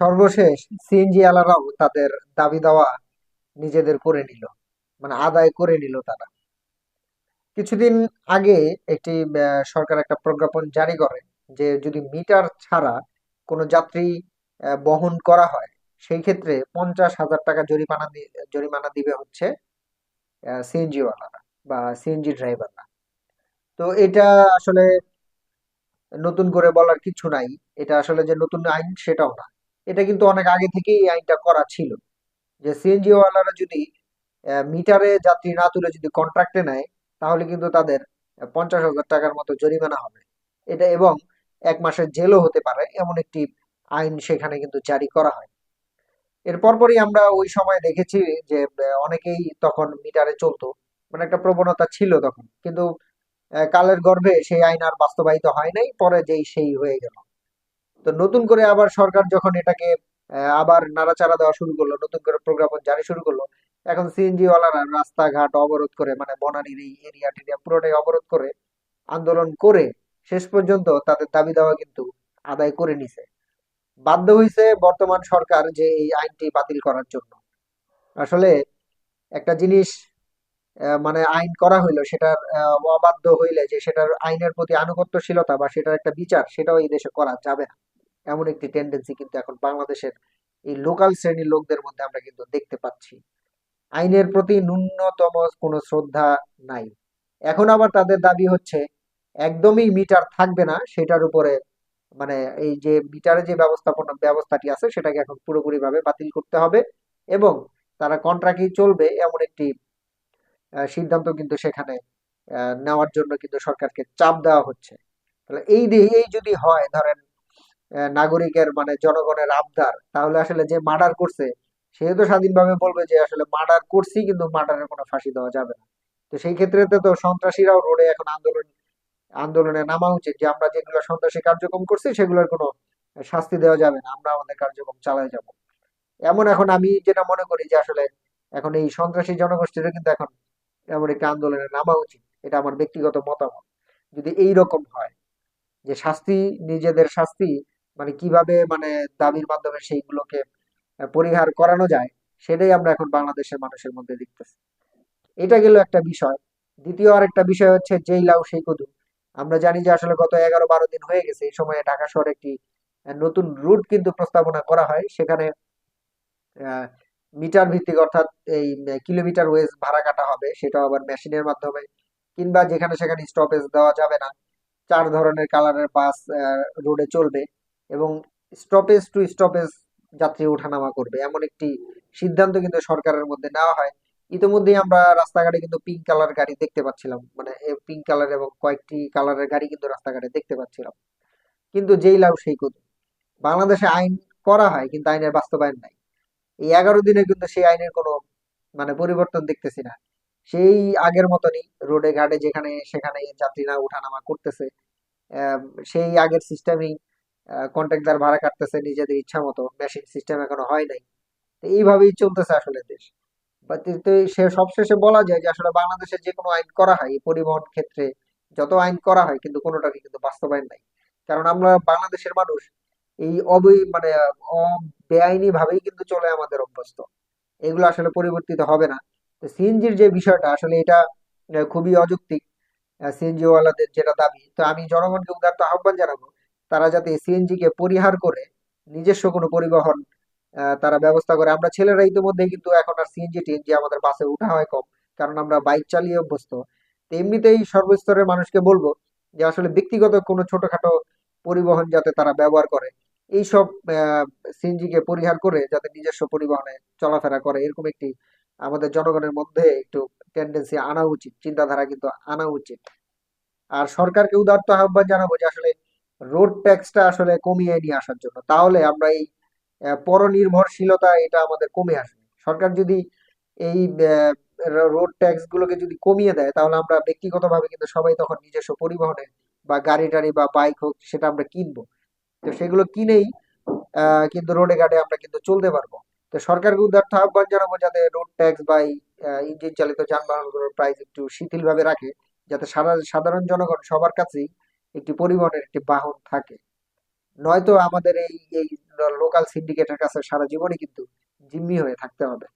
সর্বশেষ সিএনজি আলারাও তাদের দাবি দেওয়া নিজেদের করে নিল। মানে আদায় করে নিল তারা। কিছুদিন আগে একটি সরকার একটা প্রজ্ঞাপন জারি করে যে যদি মিটার ছাড়া কোনো যাত্রী বহন করা হয়, সেই ক্ষেত্রে পঞ্চাশ হাজার টাকা জরিমানা জরিমানা দিবে হচ্ছে সিএনজি ওয়ালারা বা সিএনজি ড্রাইভাররা তো এটা আসলে নতুন করে বলার কিছু নাই। এটা আসলে যে নতুন আইন সেটাও না। এটা কিন্তু অনেক আগে থেকেই এই আইনটা করা ছিল। যে সিএনজি ওয়ালারা যদি মিটারে যাত্রী না তুলে যদি কন্ট্রাক্টে নেয়, তাহলে কিন্তু তাদের পঞ্চাশ হাজার টাকার মতো জরিমানা হবে। এটা এবং এক মাসের জেলও হতে পারে, এমন একটি আইন সেখানে কিন্তু জারি করা হয়। এর পরপরই আমরা ওই সময় দেখেছি যে অনেকেই তখন মিটারে চলতো মানে একটা প্রবণতা ছিল তখন। কিন্তু কালের গর্ভে সেই আইন আর বাস্তবায়িত হয় নাই, পরে যেই সেই হয়ে গেল। তো নতুন করে আবার সরকার যখন এটাকে আবার নাড়াচাড়া দেওয়া শুরু করল, নতুন করে প্রজ্ঞাপন জারি শুরু করল, এখন সিএনজি ওয়ালারা রাস্তাঘাট অবরোধ করে মানে বনানীর এই এরিয়া টেরিয়া পুরোটাই অবরোধ করে, আন্দোলন করে, শেষ পর্যন্ত তাদের দাবি দেওয়া কিন্তু আদায় করে নিছে। বাধ্য হয়েছে বর্তমান সরকার যে এই আইনটি বাতিল করার জন্য। আসলে একটা জিনিস মানে আইন করা হইল, সেটার অবাধ্য হইলে যে সেটার আইনের প্রতি আনুগত্যশীলতা বা সেটার একটা বিচার, সেটাও এই দেশে করা যাবে না। এমন একটি টেন্ডেন্সি কিন্তু এখন বাংলাদেশের এই লোকাল শ্রেণির লোকদের মধ্যে আমরা কিন্তু দেখতে পাচ্ছি। আইনের প্রতি ন্যূনতম কোনো শ্রদ্ধা নাই। এখন আবার তাদের দাবি হচ্ছে, একদমই মিটার থাকবে না সেটার উপরে মানে এই যে মিটারে যে ব্যবস্থাপনা, ব্যবস্থাটি আছে সেটাকে এখন পুরোপুরি ভাবে বাতিল করতে হবে এবং তারা কন্ট্রাক্টই চলবে এমন একটি সিদ্ধান্ত কিন্তু সেখানে নেওয়ার জন্য কিন্তু সরকারকে চাপ দেওয়া হচ্ছে। তাহলে এই এই যদি হয়, ধরেন নাগরিকের মানে জনগণের আবদার, তাহলে আসলে যে মার্ডার করছে, সে তো স্বাধীনভাবে বলবে যে আসলে মার্ডার করছি, কিন্তু মার্ডারের কোনো ফাঁসি দেওয়া যাবে না। তো সেই ক্ষেত্রে তো সন্ত্রাসীরাও রোডে এখন আন্দোলন, আন্দোলনে নামা উচিত যে আমরা যেগুলো সন্ত্রাসী কার্যক্রম করছি, সেগুলোর কোনো শাস্তি দেওয়া যাবে না, আমরা আমাদের কার্যক্রম চালিয়ে যাব। এমন এখন আমি যেটা মনে করি যে আসলে এখন এই সন্ত্রাসী জনগোষ্ঠীরও কিন্তু এখন এমন একটা আন্দোলনে নামা উচিত, এটা আমার ব্যক্তিগত মতামত। যদি এই রকম হয় যে শাস্তি, নিজেদের শাস্তি মানে কীভাবে মানে দাবির মাধ্যমে সেইগুলোকে পরিহার করানো যায়, সেটাই আমরা এখন বাংলাদেশের মানুষের মধ্যে দেখতেছি। এটা গেল একটা বিষয়। দ্বিতীয় আরেকটা বিষয় হচ্ছে যেই লাউ সেই কদু। আমরা জানি যে আসলে গত এগারো বারো দিন হয়ে গেছে, এই সময়ে ঢাকা শহরে একটি নতুন রুট কিন্তু প্রস্তাবনা করা হয়। সেখানে মিটার ভিত্তিক অর্থাৎ এই কিলোমিটার ওয়েজ ভাড়া কাটা হবে, সেটাও আবার মেশিনের মাধ্যমে। কিংবা যেখানে সেখানে স্টপেজ দেওয়া যাবে না। চার ধরনের কালারের বাস রোডে চলবে। এবং স্টপেজ টু স্টপেজ যাত্রী ওঠানামা করবে। এমন একটি সিদ্ধান্ত কিন্তু সরকারের মধ্যে নেওয়া হয়। ইতিমধ্যেই আমরা রাস্তাঘাটে কিন্তু পিঙ্ক কালার গাড়ি দেখতে পাচ্ছিলাম। মানে পিঙ্ক কালার এবং কয়েকটি কালারের গাড়ি কিন্তু রাস্তাঘাটে দেখতে পাচ্ছিলাম। কিন্তু যেই লাউ সেই কদু। বাংলাদেশে আইন করা হয়, কিন্তু আইনের বাস্তবায়ন নাই। এই এগারো দিনে কিন্তু সেই আইনের কোনো মানে পরিবর্তন দেখতেছি না। সেই আগের মতনই রোডে, ঘাটে যেখানে সেখানে যাত্রীরা ওঠানামা করতেছে সেই আগের সিস্টেমেই কন্ট্রাক্টর ভাড়া কাটতেছে নিজেদের ইচ্ছা মতো। মেশিন সিস্টেম এখনও হয় নাই। তো এইভাবেই চলতেছে আসলে দেশ। সে সবশেষে বলা যায় যে আসলে বাংলাদেশে যে কোনো আইন করা হয় পরিবহন ক্ষেত্রে যত আইন করা হয় কিন্তু কোনোটারই কিন্তু বাস্তবায়ন নাই। কারণ আমরা বাংলাদেশের মানুষ, এই অবৈ মানে বেআইনি ভাবেই কিন্তু চলে আমাদের অভ্যস্ত। এগুলো আসলে পরিবর্তিত হবে না। তো সিএনজির যে বিষয়টা, আসলে এটা খুবই অযৌক্তিক। সিএনজি ওয়ালাদের যেটা দাবি, তো আমি জনগণকে উদারত আহ্বান জানাব তারা যাতে সিএনজি কে পরিহার করে নিজস্ব কোনো পরিবহন তারা ব্যবস্থা করে। আমরা ছেলেরা ইতিমধ্যেই কিন্তু এখন আর সিএনজি টিএনজি আমাদের বাসে উঠা হয় কম, কারণ আমরা বাইক চালিয়ে অভ্যস্ত। এমনিতেই সর্বস্তরের মানুষকে বলব যে আসলে ব্যক্তিগত কোনো ছোটখাটো পরিবহন যাতে তারা ব্যবহার করে, এইসব সিএনজি কে পরিহার করে যাতে নিজস্ব পরিবহনে চলাফেরা করে, এরকম একটি আমাদের জনগণের মধ্যে একটু টেন্ডেন্সি আনা উচিত, চিন্তাধারা কিন্তু আনা উচিত। আর সরকারকে উদারত আহ্বান জানাব যে আসলে রোড ট্যাক্সটা আসলে কমিয়ে নিয়ে আসার জন্য। তাহলে আমরা এই পরনির্ভরশীলতা এটা আমাদের কমে আসবে। সরকার যদি এই রোড ট্যাক্স গুলোকে যদি কমিয়ে দেয়, তাহলে আমরা ব্যক্তিগতভাবে কিন্তু সবাই তখন নিজস্ব পরিবহনে বা গাড়ি টাড়ি বা বাইক হোক, সেটা আমরা কিনবো। তো সেগুলো কিনেই কিন্তু রোডে ঘাটে আমরা কিন্তু চলতে পারব। তো সরকারকে উদার্ত আহ্বান জানাব যাতে রোড ট্যাক্স বা ইঞ্জিন চালিত যানবাহনগুলোর প্রাইস একটু শিথিল ভাবে রাখে, যাতে সারা, সাধারণ জনগণ সবার কাছেই একটি পরিবহনের একটি বাহন থাকে। নয়তো আমাদের এই এই লোকাল সিন্ডিকেটের কাছে সারা জীবনই কিন্তু জিম্মি হয়ে থাকতে হবে।